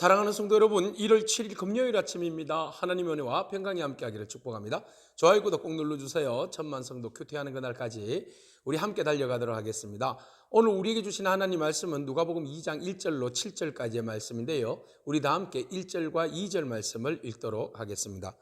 사랑하는 성도 여러분, 1월 7일 금요일 아침입니다. 하나님의 은혜와 평강이 함께하기를 축복합니다. 좋아요, 구독 꼭 눌러주세요. 천만 성도 큐티하는 그날까지 우리 함께 달려가도록 하겠습니다. 오늘 우리에게 주신 하나님 말씀은 누가복음 2장 1절로 7절까지의 말씀인데요. 우리 다 함께 1절과 2절 말씀을 읽도록 하겠습니다.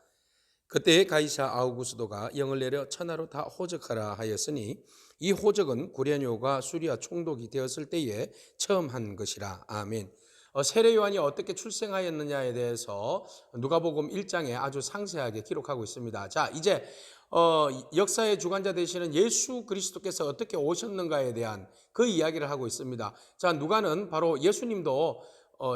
그때 가이사 아우구스도가 영을 내려 천하로 다 호적하라 하였으니 이 호적은 구레뇨가 수리아 총독이 되었을 때에 처음 한 것이라. 아멘. 어, 세례 요한이 어떻게 출생하였느냐에 대해서 누가복음 1장에 아주 상세하게 기록하고 있습니다. 자, 이제 어, 역사의 주관자 되시는 예수 그리스도께서 어떻게 오셨는가에 대한 그 이야기를 하고 있습니다. 자, 누가는 바로 예수님도 어,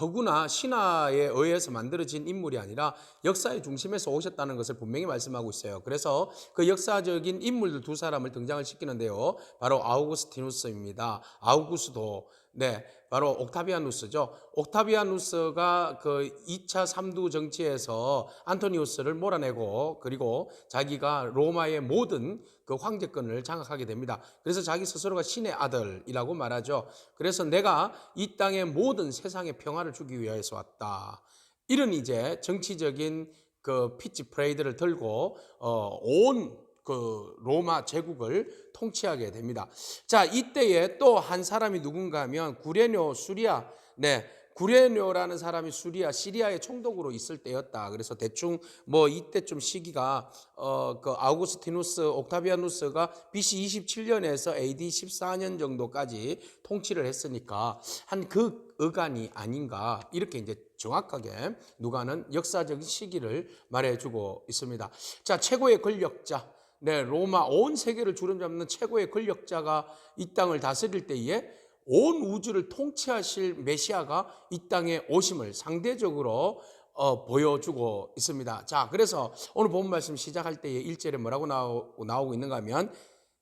허구나 신화에 의해서 만들어진 인물이 아니라 역사의 중심에서 오셨다는 것을 분명히 말씀하고 있어요. 그래서 그 역사적인 인물들 두 사람을 등장을 시키는데요. 바로 아우구스티누스입니다. 아우구스도 네, 바로 옥타비아누스죠. 옥타비아누스가 그 2차 삼두 정치에서 안토니우스를 몰아내고 그리고 자기가 로마의 모든 그 황제권을 장악하게 됩니다. 그래서 자기 스스로가 신의 아들이라고 말하죠. 그래서 내가 이 땅의 모든 세상의 평화를 주기 위해서 왔다. 이런 이제 정치적인 그 피치 프레이드를 들고 어 온 그 로마 제국을 통치하게 됩니다. 자, 이때에 또 한 사람이 누군가 하면 구레뇨 수리아 네. 구레뇨라는 사람이 수리아 시리아의 총독으로 있을 때였다. 그래서 대충 뭐 이때쯤 시기가 어 그 아우구스티누스 옥타비아누스가 BC 27년에서 AD 14년 정도까지 통치를 했으니까 한그 어간이 아닌가 이렇게 이제 정확하게 누가는 역사적인 시기를 말해주고 있습니다. 자 최고의 권력자 네, 로마 온 세계를 주름잡는 최고의 권력자가 이 땅을 다스릴 때에 온 우주를 통치하실 메시아가 이 땅에 오심을 상대적으로 어, 보여주고 있습니다. 자, 그래서 오늘 본 말씀 시작할 때에 1절에 뭐라고 나오, 나오고 있는가 하면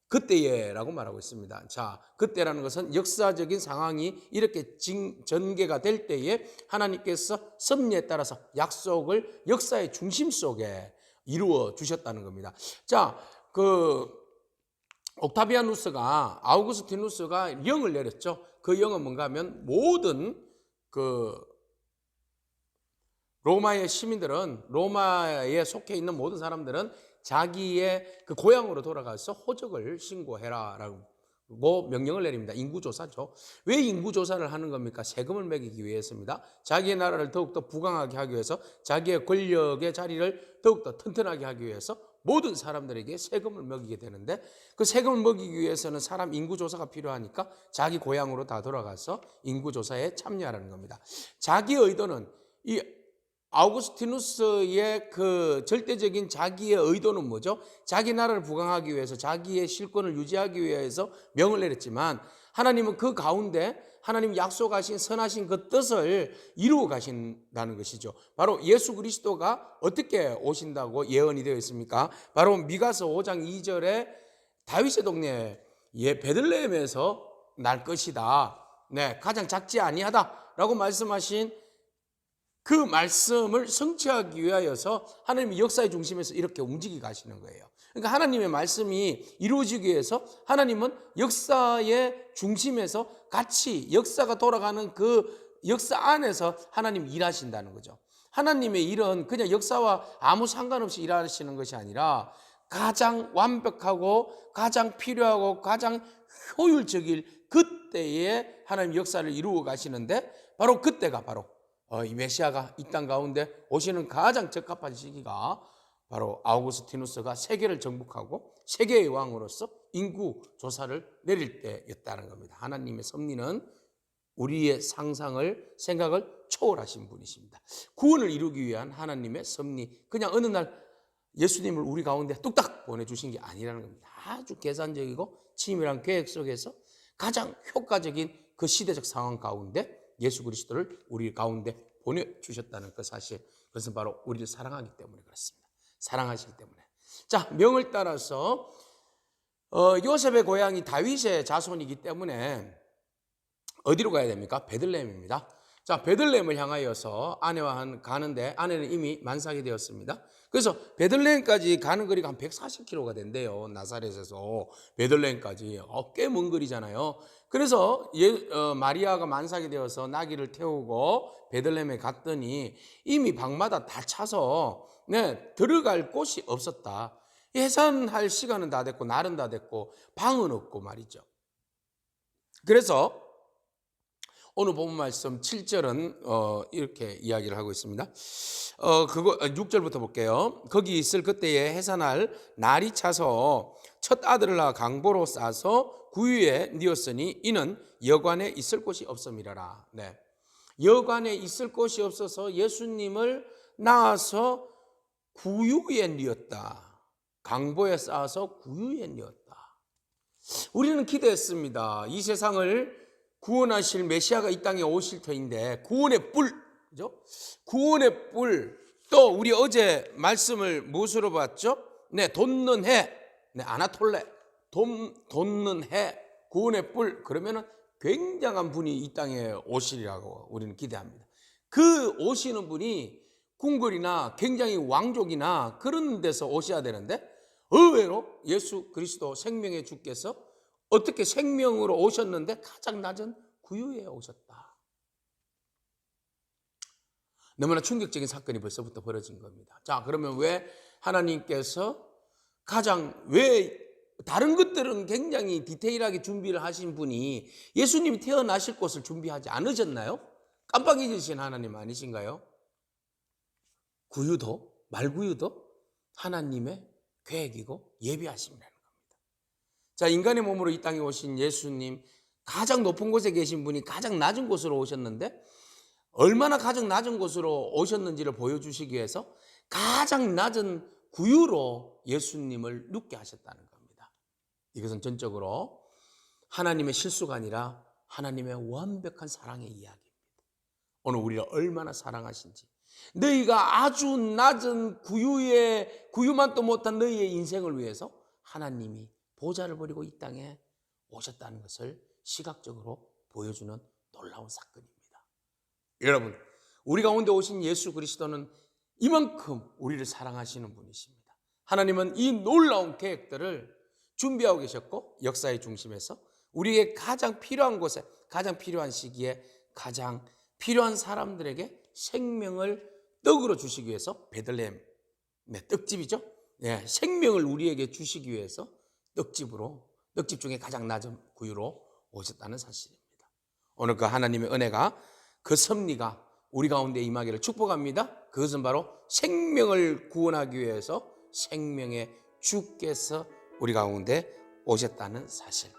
그때에라고 말하고 있습니다. 자, 그때라는 것은 역사적인 상황이 이렇게 징, 전개가 될 때에 하나님께서 섭리에 따라서 약속을 역사의 중심 속에 이루어 주셨다는 겁니다. 자, 그 옥타비아누스가 아우구스티누스가 영을 내렸죠. 그 영은 뭔가 하면 모든 그 로마의 시민들은 로마에 속해 있는 모든 사람들은 자기의 그 고향으로 돌아가서 호적을 신고해라라고 명령을 내립니다. 인구조사죠. 왜 인구조사를 하는 겁니까? 세금을 매기기 위해서입니다. 자기의 나라를 더욱더 부강하게 하기 위해서, 자기의 권력의 자리를 더욱더 튼튼하게 하기 위해서 모든 사람들에게 세금을 먹이게 되는데 그 세금을 먹이기 위해서는 사람 인구조사가 필요하니까 자기 고향으로 다 돌아가서 인구조사에 참여하라는 겁니다. 자기 의도는 이 아우구스티누스의 그 절대적인 자기의 의도는 뭐죠? 자기 나라를 부강하기 위해서 자기의 실권을 유지하기 위해서 명을 내렸지만 하나님은 그 가운데 하나님 약속하신 선하신 그 뜻을 이루어 가신다는 것이죠. 바로 예수 그리스도가 어떻게 오신다고 예언이 되어 있습니까? 바로 미가서 5장 2절에 다윗의 동네 예 베들레헴에서 날 것이다. 네, 가장 작지 아니하다라고 말씀하신 그 말씀을 성취하기 위하여서 하나님의 역사의 중심에서 이렇게 움직이 가시는 거예요. 그러니까 하나님의 말씀이 이루어지기 위해서 하나님은 역사의 중심에서 같이 역사가 돌아가는 그 역사 안에서 하나님 일하신다는 거죠. 하나님의 일은 그냥 역사와 아무 상관없이 일하시는 것이 아니라 가장 완벽하고 가장 필요하고 가장 효율적일 그때에 하나님 역사를 이루어 가시는데 바로 그때가 바로 어, 이 메시아가 이 땅 가운데 오시는 가장 적합한 시기가 바로 아우구스티누스가 세계를 정복하고 세계의 왕으로서 인구 조사를 내릴 때였다는 겁니다. 하나님의 섭리는 우리의 상상을 생각을 초월하신 분이십니다. 구원을 이루기 위한 하나님의 섭리. 그냥 어느 날 예수님을 우리 가운데 뚝딱 보내주신 게 아니라는 겁니다. 아주 계산적이고 치밀한 계획 속에서 가장 효과적인 그 시대적 상황 가운데 예수 그리스도를 우리 가운데 보내주셨다는 그 사실. 그것은 바로 우리를 사랑하기 때문에 그렇습니다. 사랑하시기 때문에. 자, 명을 따라서 어, 요셉의 고향이 다윗의 자손이기 때문에 어디로 가야 됩니까? 베들레헴입니다. 자, 베들레헴을 향하여서 아내와 한 가는데 아내는 이미 만삭이 되었습니다. 그래서 베들레헴까지 가는 거리가 한 140km가 된대요. 나사렛에서 베들레헴까지 어, 꽤 먼 거리잖아요. 그래서 예, 어, 마리아가 만삭이 되어서 나귀를 태우고 베들레헴에 갔더니 이미 방마다 다 차서 네, 들어갈 곳이 없었다. 해산할 시간은 다 됐고 날은 다 됐고 방은 없고 말이죠. 그래서 오늘 본 말씀 7절은 어, 이렇게 이야기를 하고 있습니다. 어, 그거 6절부터 볼게요. 거기 있을 그때에 해산할 날이 차서 첫 아들을 낳아 강보로 싸서 구유에 뉘었으니 이는 여관에 있을 곳이 없음이라라. 네. 여관에 있을 곳이 없어서 예수님을 낳아서 구유에 뉘었다. 강보에 쌓아서 구유에 뉘었다. 우리는 기대했습니다. 이 세상을 구원하실 메시아가 이 땅에 오실 터인데 구원의 뿔, 그죠? 구원의 뿔. 또 우리 어제 말씀을 무엇으로 봤죠? 네, 돋는 해. 네, 아나톨레. 돈, 돋는 해. 구원의 뿔. 그러면은 굉장한 분이 이 땅에 오시리라고 우리는 기대합니다. 그 오시는 분이 궁궐이나 굉장히 왕족이나 그런 데서 오셔야 되는데 의외로 예수 그리스도 생명의 주께서 어떻게 생명으로 오셨는데 가장 낮은 구유에 오셨다. 너무나 충격적인 사건이 벌써부터 벌어진 겁니다. 자, 그러면 왜 하나님께서 가장 왜 다른 것들은 굉장히 디테일하게 준비를 하신 분이 예수님이 태어나실 곳을 준비하지 않으셨나요? 깜빡 잊으신 하나님 아니신가요? 구유도 말구유도 하나님의 계획이고 예비하심이라는. 자, 인간의 몸으로 이 땅에 오신 예수님 가장 높은 곳에 계신 분이 가장 낮은 곳으로 오셨는데 얼마나 가장 낮은 곳으로 오셨는지를 보여주시기 위해서 가장 낮은 구유로 예수님을 눕게 하셨다는 겁니다. 이것은 전적으로 하나님의 실수가 아니라 하나님의 완벽한 사랑의 이야기입니다. 오늘 우리를 얼마나 사랑하신지 너희가 아주 낮은 구유의 구유만도 못한 너희의 인생을 위해서 하나님이 보좌를 버리고 이 땅에 오셨다는 것을 시각적으로 보여주는 놀라운 사건입니다. 여러분, 우리 가운데 오신 예수 그리스도는 이만큼 우리를 사랑하시는 분이십니다. 하나님은 이 놀라운 계획들을 준비하고 계셨고 역사의 중심에서 우리에게 가장 필요한 곳에 가장 필요한 시기에 가장 필요한 사람들에게 생명을 떡으로 주시기 위해서 베들레헴 네, 떡집이죠. 네, 생명을 우리에게 주시기 위해서 떡집으로 떡집 중에 가장 낮은 구유로 오셨다는 사실입니다. 오늘 그 하나님의 은혜가 그 섭리가 우리 가운데 임하기를 축복합니다. 그것은 바로 생명을 구원하기 위해서 생명의 주께서 우리 가운데 오셨다는 사실.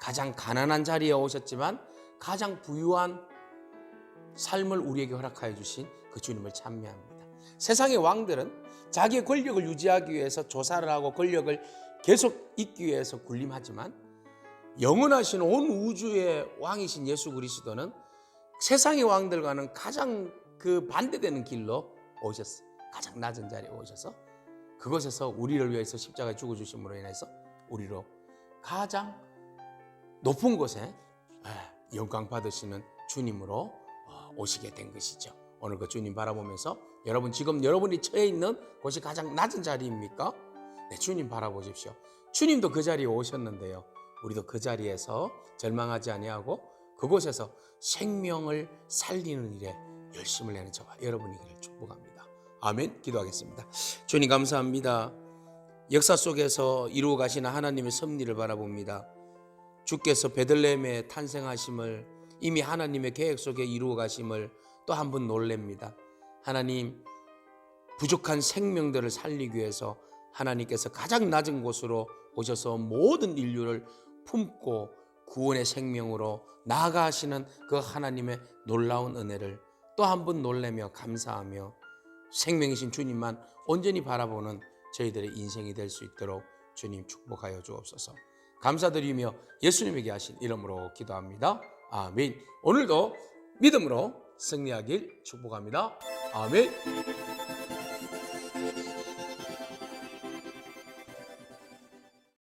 가장 가난한 자리에 오셨지만 가장 부유한 삶을 우리에게 허락하여 주신 그 주님을 찬미합니다. 세상의 왕들은 자기의 권력을 유지하기 위해서 조사를 하고 권력을 계속 잇기 위해서 군림하지만 영원하신 온 우주의 왕이신 예수 그리스도는 세상의 왕들과는 가장 그 반대되는 길로 오셨어요. 가장 낮은 자리에 오셔서 그곳에서 우리를 위해서 십자가에 죽어 주심으로 인해서 우리로 가장 높은 곳에 예, 영광 받으시는 주님으로 어, 오시게 된 것이죠. 오늘 그 주님 바라보면서 여러분 지금 여러분이 처해 있는 곳이 가장 낮은 자리입니까? 네, 주님 바라보십시오. 주님도 그 자리에 오셨는데요. 우리도 그 자리에서 절망하지 아니하고 그곳에서 생명을 살리는 일에 열심을 내는 저와 여러분이기를 축복합니다. 아멘. 기도하겠습니다. 주님 감사합니다. 역사 속에서 이루어 가시는 하나님의 섭리를 바라봅니다. 주께서 베들레헴에 탄생하심을 이미 하나님의 계획 속에 이루어 가심을 또 한 번 놀랍니다. 하나님 부족한 생명들을 살리기 위해서 하나님께서 가장 낮은 곳으로 오셔서 모든 인류를 품고 구원의 생명으로 나아가시는 그 하나님의 놀라운 은혜를 또 한 번 놀래며 감사하며 생명이신 주님만 온전히 바라보는 저희들의 인생이 될 수 있도록 주님 축복하여 주옵소서. 감사드리며 예수님에게 하신 이름으로 기도합니다. 아멘. 오늘도 믿음으로 승리하길 축복합니다. 아멘.